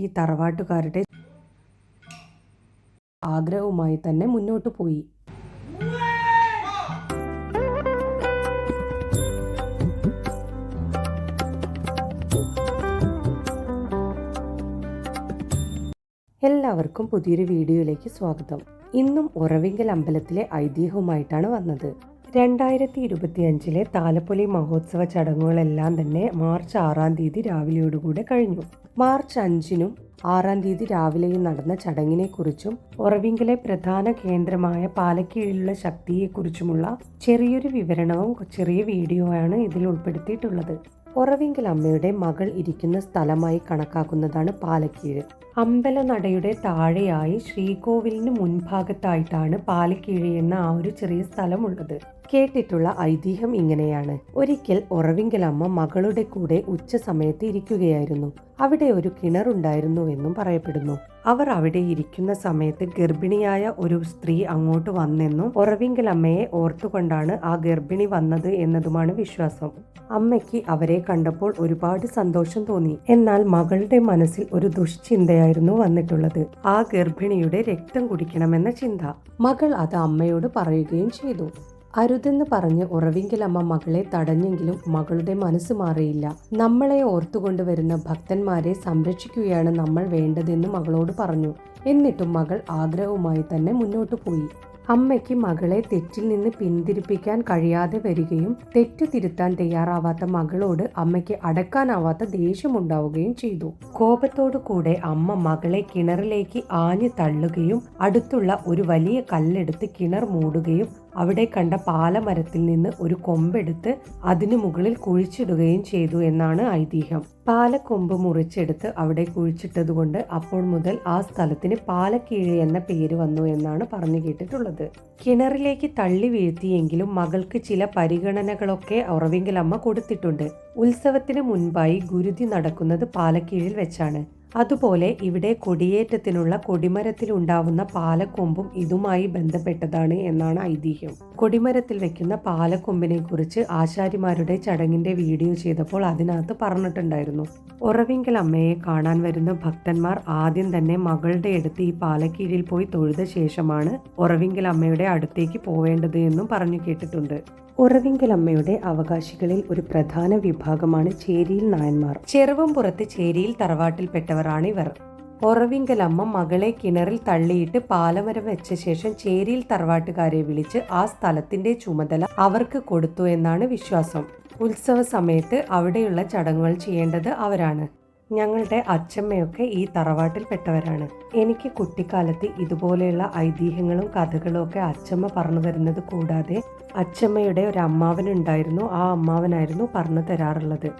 ഈ തറവാട്ടുകാരുടെ ആഗ്രഹവുമായി തന്നെ മുന്നോട്ട് പോയി. എല്ലാവർക്കും പുതിയൊരു വീഡിയോയിലേക്ക് സ്വാഗതം. ഇന്നും ഉറവിങ്കൽ അമ്പലത്തിലെ ഐതിഹ്യവുമായിട്ടാണ് വന്നത്. രണ്ടായിരത്തി ഇരുപത്തിയഞ്ചിലെ താലപ്പൊലി മഹോത്സവ ചടങ്ങുകളെല്ലാം തന്നെ മാർച്ച് ആറാം തീയതി രാവിലെയോടുകൂടെ കഴിഞ്ഞു. മാർച്ച് അഞ്ചിനും ആറാം തീയതി രാവിലെയും നടന്ന ചടങ്ങിനെക്കുറിച്ചും ഉറവിങ്കിലെ പ്രധാന കേന്ദ്രമായ പാലക്കീഴിലുള്ള ശക്തിയെക്കുറിച്ചുമുള്ള ചെറിയൊരു വിവരണവും ചെറിയ വീഡിയോയാണ് ഇതിൽ ഉൾപ്പെടുത്തിയിട്ടുള്ളത്. ഉറവിങ്കൽ അമ്മയുടെ മകൾ ഇരിക്കുന്ന സ്ഥലമായി കണക്കാക്കുന്നതാണ് പാലക്കീഴ്. അമ്പലനടയുടെ താഴെയായി ശ്രീകോവിലിന് മുൻഭാഗത്തായിട്ടാണ് പാലക്കീഴ് എന്ന ആ ഒരു ചെറിയ സ്ഥലമുള്ളത്. കേട്ടിട്ടുള്ള ഐതിഹ്യം ഇങ്ങനെയാണ്. ഒരിക്കൽ ഉറവിങ്കലമ്മ മകളുടെ കൂടെ ഉച്ച സമയത്ത് ഇരിക്കുകയായിരുന്നു. അവിടെ ഒരു കിണറുണ്ടായിരുന്നു എന്നും പറയപ്പെടുന്നു. അവർ അവിടെ ഇരിക്കുന്ന സമയത്ത് ഗർഭിണിയായ ഒരു സ്ത്രീ അങ്ങോട്ട് വന്നെന്നും ഉറവിങ്കലമ്മയെ ഓർത്തുകൊണ്ടാണ് ആ ഗർഭിണി വന്നത് എന്നതുമാണ് വിശ്വാസം. അമ്മയ്ക്ക് അവരെ കണ്ടപ്പോൾ ഒരുപാട് സന്തോഷം തോന്നി. എന്നാൽ മകളുടെ മനസ്സിൽ ഒരു ദുഷ്ചിന്തയായിരുന്നു വന്നിട്ടുള്ളത്. ആ ഗർഭിണിയുടെ രക്തം കുടിക്കണമെന്ന ചിന്ത. മകൾ അത് അമ്മയോട് പറയുകയും ചെയ്തു. അരുതെന്ന് പറഞ്ഞ് ഉറവിങ്കിലമ്മ മകളെ തടഞ്ഞെങ്കിലും മകളുടെ മനസ്സ് മാറിയില്ല. നമ്മളെ ഓർത്തുകൊണ്ടുവരുന്ന ഭക്തന്മാരെ സംരക്ഷിക്കുകയാണ് നമ്മൾ വേണ്ടതെന്ന് മകളോട് പറഞ്ഞു. എന്നിട്ടും മകൾ ആഗ്രഹവുമായി തന്നെ മുന്നോട്ടു പോയി. അമ്മയ്ക്ക് മകളെ തെറ്റിൽ നിന്ന് പിന്തിരിപ്പിക്കാൻ കഴിയാതെ വരികയും തെറ്റ് തിരുത്താൻ തയ്യാറാവാത്ത മകളോട് അമ്മയ്ക്ക് അടക്കാനാവാത്ത ദേഷ്യമുണ്ടാവുകയും ചെയ്തു. കോപത്തോടു കൂടെ അമ്മ മകളെ കിണറിലേക്ക് ആഞ്ഞു തള്ളുകയും അടുത്തുള്ള ഒരു വലിയ കല്ലെടുത്ത് കിണർ മൂടുകയും അവിടെ കണ്ട പാലമരത്തിൽ നിന്ന് ഒരു കൊമ്പെടുത്ത് അതിനു മുകളിൽ കുഴിച്ചിടുകയും ചെയ്തു എന്നാണ് ഐതിഹ്യം. പാലക്കൊമ്പ് മുറിച്ചെടുത്ത് അവിടെ കുഴിച്ചിട്ടതുകൊണ്ട് അപ്പോൾ മുതൽ ആ സ്ഥലത്തിന് പാലക്കീഴ് എന്ന പേര് വന്നു എന്നാണ് പറഞ്ഞു കേട്ടിട്ടുള്ളത്. കിണറിലേക്ക് തള്ളി വീഴ്ത്തിയെങ്കിലും മകൾക്ക് ചില പരിഗണനകളൊക്കെ ഉറവിങ്കലമ്മ കൊടുത്തിട്ടുണ്ട്. ഉത്സവത്തിന് മുൻപായി ഗുരുതി നടക്കുന്നത് പാലക്കീഴിൽ വെച്ചാണ്. അതുപോലെ ഇവിടെ കൊടിയേറ്റത്തിനുള്ള കൊടിമരത്തിൽ ഉണ്ടാവുന്ന പാലക്കൊമ്പും ഇതുമായി ബന്ധപ്പെട്ടതാണ് എന്നാണ് ഐതിഹ്യം. കൊടിമരത്തിൽ വെക്കുന്ന പാലക്കൊമ്പിനെ കുറിച്ച് ആശാരിമാരുടെ ചടങ്ങിന്റെ വീഡിയോ ചെയ്തപ്പോൾ അതിനകത്ത് പറഞ്ഞിട്ടുണ്ടായിരുന്നു ഉറവിങ്കൽ അമ്മയെ കാണാൻ വരുന്ന ഭക്തന്മാർ ആദ്യം തന്നെ മകളുടെ അടുത്ത് ഈ പാലക്കീഴിൽ പോയി തൊഴുത ശേഷമാണ് ഉറവിങ്കൽ അമ്മയുടെ അടുത്തേക്ക് പോവേണ്ടത് എന്നും പറഞ്ഞു കേട്ടിട്ടുണ്ട്. ഉറവിങ്കലമ്മയുടെ അവകാശികളിൽ ഒരു പ്രധാന വിഭാഗമാണ് ചേരിയിൽ നായന്മാർ. ചെറുവംപുറത്ത് ചേരിയിൽ തറവാട്ടിൽപ്പെട്ടവരാണ് ഇവർ. ഒറവിങ്കലമ്മ മകളെ കിണറിൽ തള്ളിയിട്ട് പാലമരം വെച്ച ശേഷം ചേരിയിൽ തറവാട്ടുകാരെ വിളിച്ച് ആ സ്ഥലത്തിന്റെ ചുമതല അവർക്ക് കൊടുത്തു എന്നാണ് വിശ്വാസം. ഉത്സവ സമയത്ത് അവിടെയുള്ള ചടങ്ങുകൾ ചെയ്യേണ്ടത് അവരാണ്. ഞങ്ങളുടെ അച്ഛമ്മയൊക്കെ ഈ തറവാട്ടിൽപ്പെട്ടവരാണ്. എനിക്ക് കുട്ടിക്കാലത്ത് ഇതുപോലെയുള്ള ഐതിഹ്യങ്ങളും കഥകളും ഒക്കെ അച്ഛമ്മ പറഞ്ഞു തരുന്നത് കൂടാതെ അച്ഛമ്മയുടെ ഒരു അമ്മാവനുണ്ടായിരുന്നു. ആ അമ്മാവനായിരുന്നു പറഞ്ഞു തരാറുള്ളത്.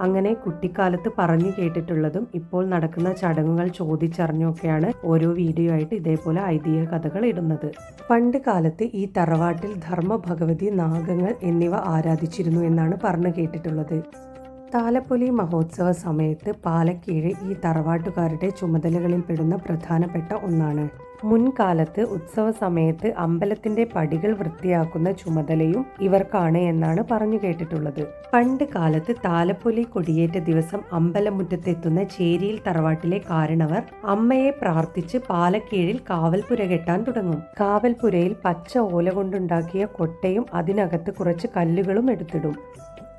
അങ്ങനെ കുട്ടിക്കാലത്ത് പറഞ്ഞു കേട്ടിട്ടുള്ളതും ഇപ്പോൾ നടക്കുന്ന ചടങ്ങുകൾ ചോദിച്ചറിഞ്ഞൊക്കെയാണ് ഓരോ വീഡിയോ ആയിട്ട് ഇതേപോലെ ഐതിഹ്യ കഥകൾ ഇടുന്നത്. പണ്ട് കാലത്ത് ഈ തറവാട്ടിൽ ധർമ്മ ഭഗവതി നാഗങ്ങൾ എന്നിവ ആരാധിച്ചിരുന്നു എന്നാണ് പറഞ്ഞു കേട്ടിട്ടുള്ളത്. താലപ്പൊലി മഹോത്സവ സമയത്ത് പാലക്കീഴ് ഈ തറവാട്ടുകാരുടെ ചുമതലകളിൽ പെടുന്ന പ്രധാനപ്പെട്ട ഒന്നാണ്. മുൻകാലത്ത് ഉത്സവ സമയത്ത് അമ്പലത്തിന്റെ പടികൾ വൃത്തിയാക്കുന്ന ചുമതലയും ഇവർക്കാണ് എന്നാണ് പറഞ്ഞു കേട്ടിട്ടുള്ളത്. പണ്ട് കാലത്ത് താലപ്പൊലി കൊടിയേറ്റ ദിവസം അമ്പലമുറ്റത്തെത്തുന്ന ചേരിയിൽ തറവാട്ടിലെ കാരണവർ അമ്മയെ പ്രാർത്ഥിച്ച് പാലക്കീഴിൽ കാവൽപുര കെട്ടാൻ തുടങ്ങും. കാവൽപുരയിൽ പച്ച ഓല കൊണ്ടുണ്ടാക്കിയ കൊട്ടയും അതിനകത്ത് കുറച്ച് കല്ലുകളും എടുത്തിടും.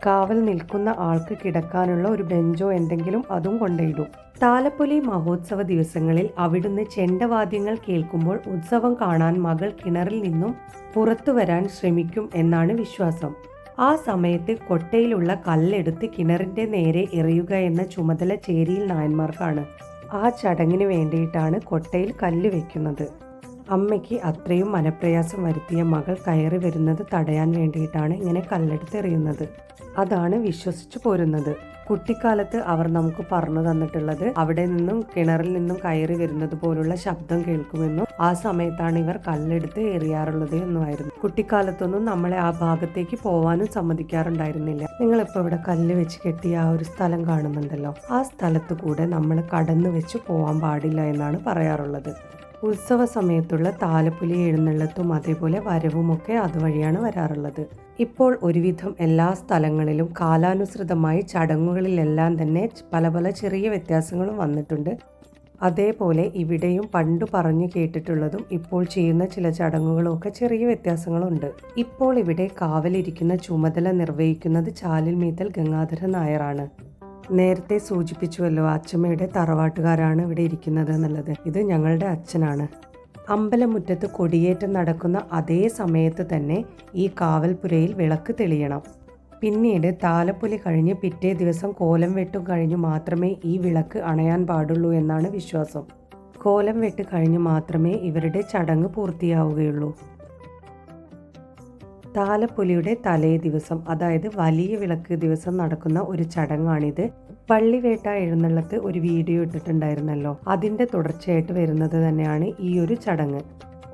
കാവൽ നിൽക്കുന്ന ആൾക്ക് കിടക്കാനുള്ള ഒരു ബെഞ്ചോ എന്തെങ്കിലും അതും കൊണ്ടുവരും താലപ്പൊലി മഹോത്സവ ദിവസങ്ങളിൽ അവിടുന്ന് ചെണ്ടവാദ്യങ്ങൾ കേൾക്കുമ്പോൾ ഉത്സവം കാണാൻ മകൾ കിണറിൽ നിന്നും പുറത്തു വരാൻ ശ്രമിക്കും എന്നാണ് വിശ്വാസം. ആ സമയത്ത് കൊട്ടയിലുള്ള കല്ലെടുത്ത് കിണറിന്റെ നേരെ എറിയുക എന്ന ചുമതല ചേരിയിൽ നായന്മാർക്കാണ്. ആ ചടങ്ങിന് വേണ്ടിയിട്ടാണ് കൊട്ടയിൽ കല്ല് വെക്കുന്നത്. അമ്മയ്ക്ക് അത്രയും മനപ്രയാസം വരുത്തിയ മകൾ കയറി വരുന്നത് തടയാൻ വേണ്ടിയിട്ടാണ് ഇങ്ങനെ കല്ലെടുത്തെറിയുന്നത്. അതാണ് വിശ്വസിച്ചു പോരുന്നത്. കുട്ടിക്കാലത്ത് അവർ നമുക്ക് പറഞ്ഞു തന്നിട്ടുള്ളത് അവിടെ നിന്നും കിണറിൽ നിന്നും കയറി വരുന്നത് പോലുള്ള ശബ്ദം കേൾക്കുമെന്നും ആ സമയത്താണ് ഇവർ കല്ലെടുത്ത് എറിയാറുള്ളത് എന്നുമായിരുന്നു. കുട്ടിക്കാലത്തൊന്നും നമ്മളെ ആ ഭാഗത്തേക്ക് പോവാനും സമ്മതിക്കാറുണ്ടായിരുന്നില്ല. നിങ്ങളിപ്പോൾ ഇവിടെ കല്ല് വെച്ച് കെട്ടിയ ആ ഒരു സ്ഥലം കാണുന്നുണ്ടല്ലോ. ആ സ്ഥലത്ത് കൂടെ നമ്മൾ കടന്നു വെച്ച് പോവാൻ പാടില്ല എന്നാണ് പറയാറുള്ളത്. ഉത്സവ സമയത്തുള്ള താലപ്പൊലി എഴുന്നള്ളത്തും അതേപോലെ വരവുമൊക്കെ അതുവഴിയാണ് വരാറുള്ളത്. ഇപ്പോൾ ഒരുവിധം എല്ലാ സ്ഥലങ്ങളിലും കാലാനുസൃതമായി ചടങ്ങുകളിലെല്ലാം തന്നെ പല പല ചെറിയ വ്യത്യാസങ്ങളും വന്നിട്ടുണ്ട്. അതേപോലെ ഇവിടെയും പണ്ട് പറഞ്ഞു കേട്ടിട്ടുള്ളതും ഇപ്പോൾ ചെയ്യുന്ന ചില ചടങ്ങുകളും ഒക്കെ ചെറിയ വ്യത്യാസങ്ങളുണ്ട്. ഇപ്പോൾ ഇവിടെ കാവലിരിക്കുന്ന ചുമതല നിർവഹിക്കുന്നത് ചാലിൽ മീത്തൽ ഗംഗാധര നായരാണ്. നേരത്തെ സൂചിപ്പിച്ചുവല്ലോ അച്ചമ്മയുടെ തറവാട്ടുകാരാണ് ഇവിടെ ഇരിക്കുന്നത് എന്നുള്ളത്. ഇത് ഞങ്ങളുടെ അച്ഛനാണ്. അമ്പലമുറ്റത്ത് കൊടിയേറ്റം നടക്കുന്ന അതേ സമയത്ത് തന്നെ ഈ കാവൽപുരയിൽ വിളക്ക് തെളിയണം. പിന്നീട് താലപ്പൊലി കഴിഞ്ഞ് പിറ്റേ ദിവസം കോലം വെട്ടും കഴിഞ്ഞ് മാത്രമേ ഈ വിളക്ക് അണയാൻ പാടുള്ളൂ എന്നാണ് വിശ്വാസം. കോലം വെട്ട് കഴിഞ്ഞ് മാത്രമേ ഇവരുടെ ചടങ്ങ് പൂർത്തിയാവുകയുള്ളൂ. താലപ്പൊലിയുടെ തലേ ദിവസം അതായത് വലിയ വിളക്ക് ദിവസം നടക്കുന്ന ഒരു ചടങ്ങാണിത്. പള്ളിവേട്ട എഴുന്നള്ളത്ത് ഒരു വീഡിയോ ഇട്ടിട്ടുണ്ടായിരുന്നല്ലോ. അതിന്റെ തുടർച്ചയായിട്ട് വരുന്നത് തന്നെയാണ് ഈ ഒരു ചടങ്ങ്.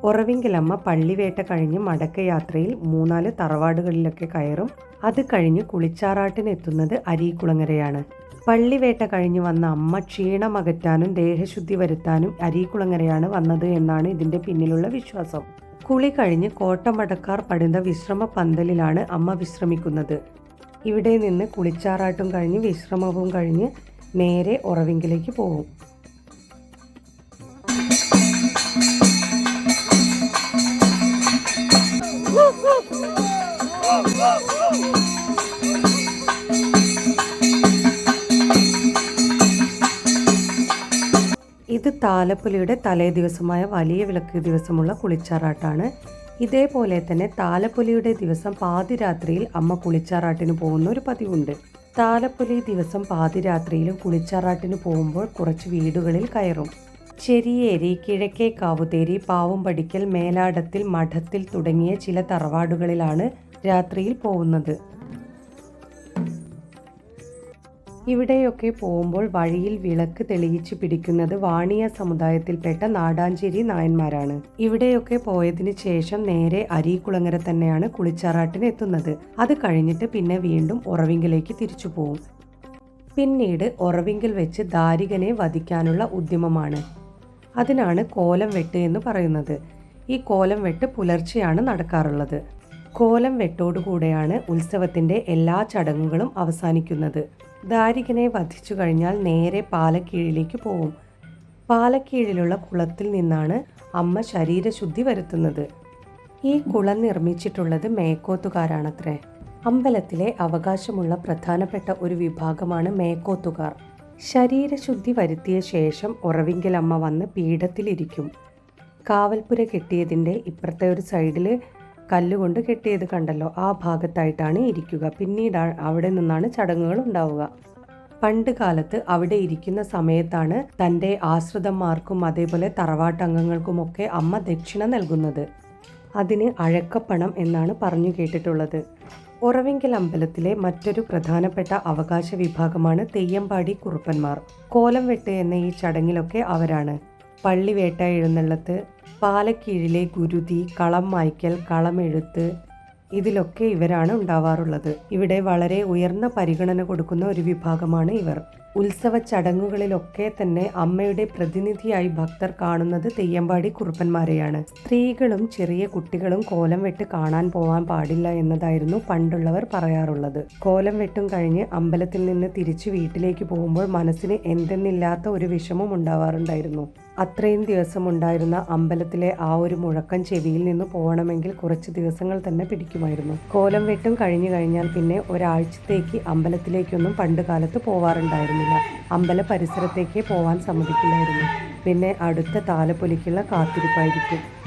ഉറവിങ്കിലമ്മ പള്ളിവേട്ട കഴിഞ്ഞ് മടക്കയാത്രയിൽ മൂന്നാൽ തറവാടുകളിലൊക്കെ കയറും. അത് കഴിഞ്ഞ് കുളിച്ചാറാട്ടിനെത്തുന്നത് അരീക്കുളങ്ങരയാണ് പള്ളിവേട്ട കഴിഞ്ഞ് വന്ന അമ്മ ക്ഷീണമകറ്റാനും ദേഹശുദ്ധി വരുത്താനും അരീക്കുളങ്ങരയാണ് വന്നത് എന്നാണ് ഇതിന്റെ പിന്നിലുള്ള വിശ്വാസം. കുളി കഴിഞ്ഞ് കോട്ടമടക്കാർ പടുന്ന വിശ്രമ പന്തലിലാണ് അമ്മ വിശ്രമിക്കുന്നത്. ഇവിടെ നിന്ന് കുളിച്ചാറാട്ടും കഴിഞ്ഞ് വിശ്രമവും കഴിഞ്ഞ് നേരെ ഉറവിങ്കിലേക്ക് പോകും. താലപ്പൊലിയുടെ തലേ ദിവസമായ വലിയ വിളക്ക് ദിവസമുള്ള കുളിച്ചാറാട്ടാണ്. ഇതേപോലെ തന്നെ താലപ്പൊലിയുടെ ദിവസം പാതിരാത്രിയിൽ അമ്മ കുളിച്ചാറാട്ടിന് പോകുന്ന ഒരു പതിവുണ്ട്. താലപ്പൊലി ദിവസം പാതിരാത്രിയിലും കുളിച്ചാറാട്ടിന് പോകുമ്പോൾ കുറച്ച് വീടുകളിൽ കയറും. ചെരിയേരി കിഴക്കേ കാവുതേരി പാവുംപടിക്കൽ മേലാടത്തിൽ മഠത്തിൽ തുടങ്ങിയ ചില തറവാടുകളിലാണ് രാത്രിയിൽ പോകുന്നത്. ഇവിടെയൊക്കെ പോകുമ്പോൾ വഴിയിൽ വിളക്ക് തെളിയിച്ച് പിടിക്കുന്നത് വാണിയ സമുദായത്തിൽപ്പെട്ട നാടാഞ്ചേരി നായന്മാരാണ്. ഇവിടെയൊക്കെ പോയതിന് ശേഷം നേരെ അരീക്കുളങ്ങര തന്നെയാണ് കുളിച്ചാറാട്ടിന് എത്തുന്നത്. അത് കഴിഞ്ഞിട്ട് പിന്നെ വീണ്ടും ഉറവിങ്കിലേക്ക് തിരിച്ചു പോകും പിന്നീട് ഉറവിങ്കിൽ വെച്ച് ദാരികനെ വധിക്കാനുള്ള ഉദ്യമമാണ്. അതിനാണ് കോലം വെട്ട് എന്ന് പറയുന്നത്. ഈ കോലം വെട്ട് പുലർച്ചെയാണ് നടക്കാറുള്ളത്. കോലം വെട്ടോടുകൂടെയാണ് ഉത്സവത്തിന്റെ എല്ലാ ചടങ്ങുകളും അവസാനിക്കുന്നത്. ദാരികനെ വധിച്ചു കഴിഞ്ഞാൽ നേരെ പാലക്കീഴിലേക്ക് പോകും പാലക്കീഴിലുള്ള കുളത്തിൽ നിന്നാണ് അമ്മ ശരീരശുദ്ധി വരുത്തുന്നത്. ഈ കുളം നിർമ്മിച്ചിട്ടുള്ളത് മേക്കോത്തുകാരാണത്രേ. അമ്പലത്തിലെ അവകാശമുള്ള പ്രധാനപ്പെട്ട ഒരു വിഭാഗമാണ് മേക്കോത്തുകാർ. ശരീരശുദ്ധി വരുത്തിയ ശേഷം ഉറവിങ്കൽ അമ്മ വന്ന് പീഠത്തിലിരിക്കും. കാവൽപ്പുര കെട്ടിയതിന്റെ ഇപ്പുറത്തെ ഒരു സൈഡിൽ കല്ലുകൊണ്ട് കെട്ടിയത് കണ്ടല്ലോ. ആ ഭാഗത്തായിട്ടാണ് ഇരിക്കുക. പിന്നീട് അവിടെ നിന്നാണ് ചടങ്ങുകൾ ഉണ്ടാവുക. പണ്ട് കാലത്ത് അവിടെ ഇരിക്കുന്ന സമയത്താണ് തന്റെ ആശ്രിതന്മാർക്കും അതേപോലെ തറവാട്ടംഗങ്ങൾക്കുമൊക്കെ അമ്മ ദക്ഷിണ നൽകുന്നത്. അതിന് അഴക്കപ്പണം എന്നാണ് പറഞ്ഞു കേട്ടിട്ടുള്ളത്. ഉറവെങ്കിൽ അമ്പലത്തിലെ മറ്റൊരു പ്രധാനപ്പെട്ട അവകാശ വിഭാഗമാണ് തെയ്യമ്പാടി കുറുപ്പന്മാർ. കോലം വെട്ട് എന്ന ഈ ചടങ്ങിലൊക്കെ അവരാണ്. പള്ളിവേട്ട എഴുന്നള്ളത്ത് പാലക്കീഴിലെ ഗുരുതി കളം മായ്ക്കൽ കളമെഴുത്ത് ഇതിലൊക്കെ ഇവരാണ് ഉണ്ടാവാറുള്ളത്. ഇവിടെ വളരെ ഉയർന്ന പരിഗണന കൊടുക്കുന്ന ഒരു വിഭാഗമാണ് ഇവർ. ഉത്സവ ചടങ്ങുകളിലൊക്കെ തന്നെ അമ്മയുടെ പ്രതിനിധിയായി ഭക്തർ കാണുന്നത് തെയ്യമ്പാടി കുറുപ്പന്മാരെയാണ്. സ്ത്രീകളും ചെറിയ കുട്ടികളും കോലം വെട്ട് കാണാൻ പോവാൻ പാടില്ല എന്നതായിരുന്നു പണ്ടുള്ളവർ പറയാറുള്ളത്. കോലം വെട്ടും കഴിഞ്ഞ് അമ്പലത്തിൽ നിന്ന് തിരിച്ച് വീട്ടിലേക്ക് പോകുമ്പോൾ മനസ്സിന് എന്തെന്നില്ലാത്ത ഒരു വിഷമം ഉണ്ടാവാറുണ്ടായിരുന്നു. അത്രയും ദിവസം ഉണ്ടായിരുന്ന അമ്പലത്തിലെ ആ ഒരു മുഴക്കം ചെവിയിൽ നിന്ന് പോകണമെങ്കിൽ കുറച്ച് ദിവസങ്ങൾ തന്നെ പിടിക്കുമായിരുന്നു. കോലം വെട്ടും കഴിഞ്ഞു കഴിഞ്ഞാൽ പിന്നെ ഒരാഴ്ചത്തേക്ക് അമ്പലത്തിലേക്കൊന്നും പണ്ട് കാലത്ത് പോവാറുണ്ടായിരുന്നില്ല. അമ്പല പരിസരത്തേക്ക് പോവാൻ സമ്മതിക്കില്ലായിരുന്നു. പിന്നെ അടുത്ത താലപ്പൊലിക്കുള്ള കാത്തിരിപ്പായിരിക്കും.